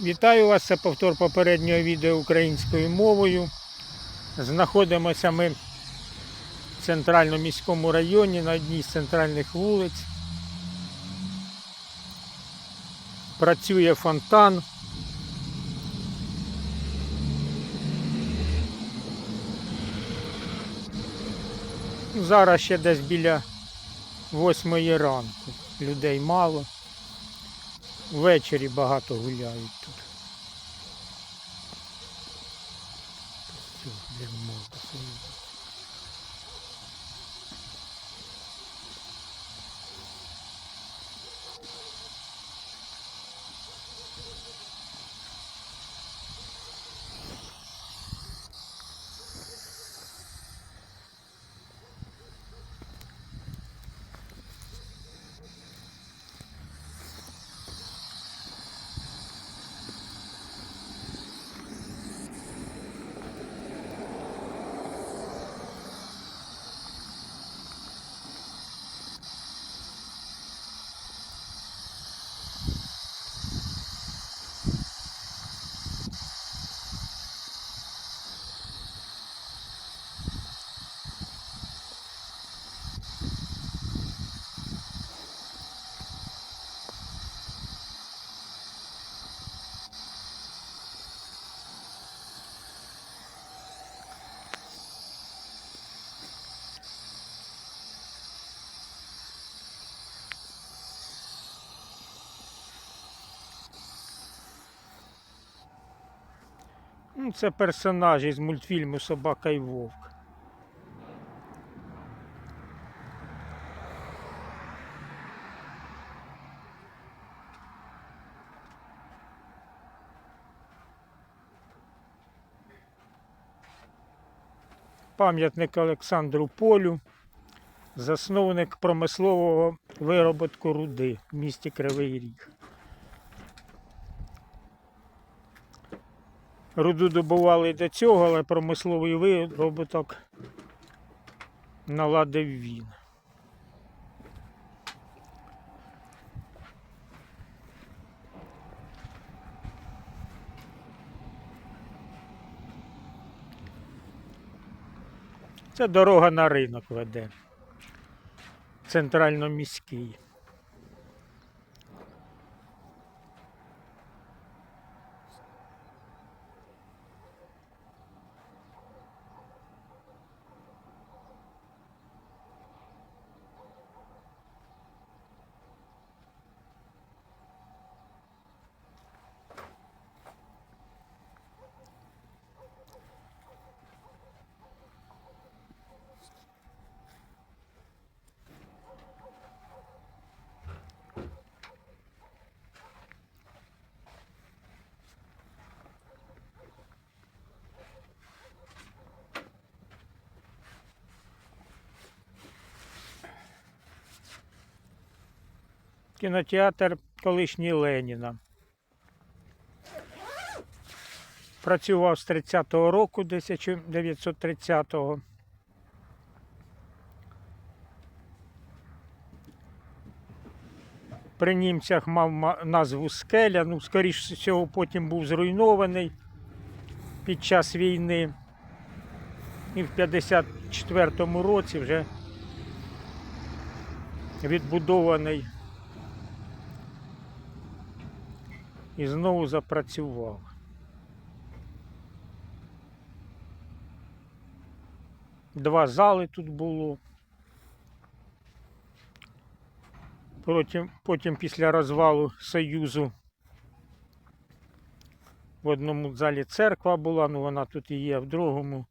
Вітаю вас, це повтор попереднього відео українською мовою. Знаходимося ми в центральному міському районі на одній з центральних вулиць. Працює фонтан. Зараз ще десь біля восьмої ранку. Людей мало. Ввечері багато гуляють тут. Все, де морда Ну, це персонажі з мультфільму Собака і Вовк. Пам'ятник Олександру Полю, засновник промислового вироботку руди в місті Кривий Ріг. Руду добували і до цього, але промисловий виробіток наладив він. Це дорога на ринок веде. Центрально-міський. Кінотеатр колишній Леніна. Працював з 30-го року, 1930-го. При німцях мав назву Скеля, ну, скоріш всього, потім був зруйнований під час війни. І в 54-му році вже відбудований і знову запрацював. Два зали тут було. Потім, потім після розвалу Союзу в одному залі церква була, ну вона тут і є, а в другому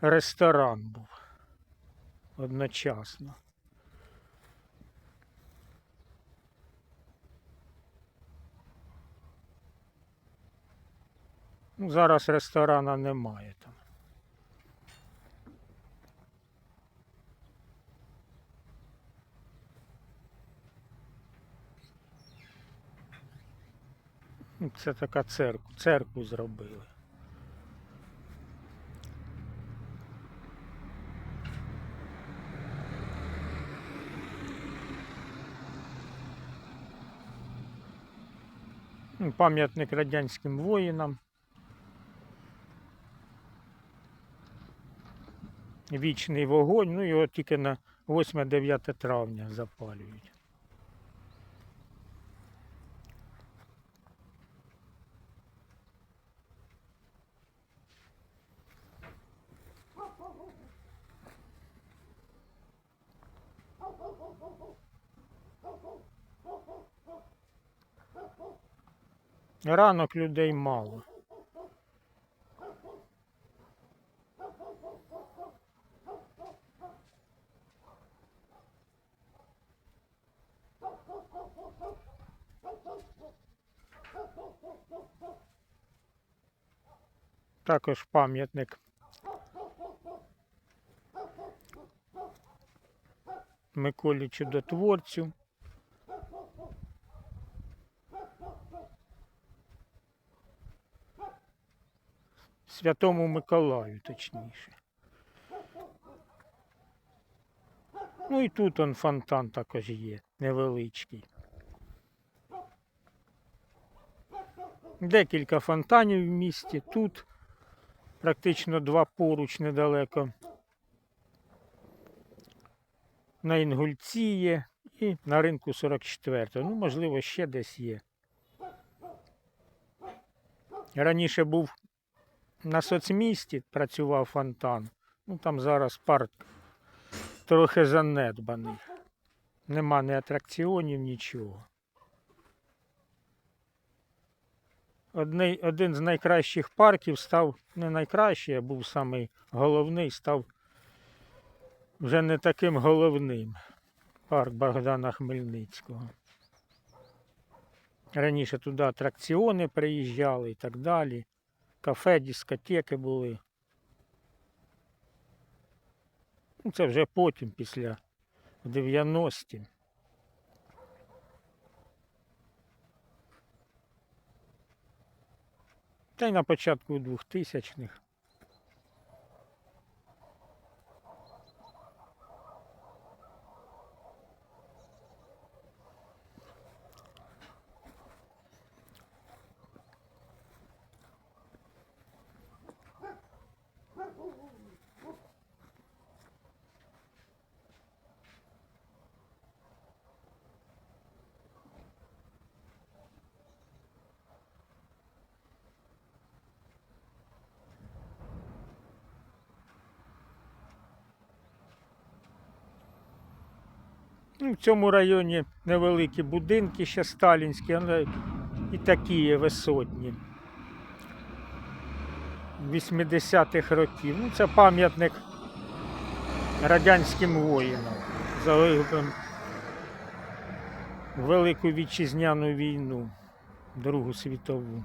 ресторан був одночасно. Ну, зараз ресторана немає там. Ну, Це така церква, церкву зробили. Ну, Пам'ятник радянським воїнам. Вічний вогонь, ну його тільки на 8-9 травня запалюють. Ранок людей мало. Також пам'ятник. Миколі Чудотворцю. Святому Миколаю, точніше. Ну і тут он фонтан також є, невеличкий. Декілька фонтанів в місті. Тут практично два поруч недалеко. На Інгульці є і на ринку 44. Ну, можливо, ще десь є. Раніше був на соцмісті працював фонтан. Ну там зараз парк трохи занедбаний. Нема ні атракціонів, нічого. Одний, один з найкращих парків став не найкращий, а був самий головний, став вже не таким головним. Парк Богдана Хмельницького. Раніше туди атракціони приїжджали і так далі кафе, дискотеки були. Ну, це вже потім, після 90-ті. Та й на початку 2000-х. Ну, в цьому районі невеликі будинки ще сталінські, але і такі висотні. 80-х років. Ну, це пам'ятник радянським воїнам загиблим Велику вітчизняну війну, Другу світову.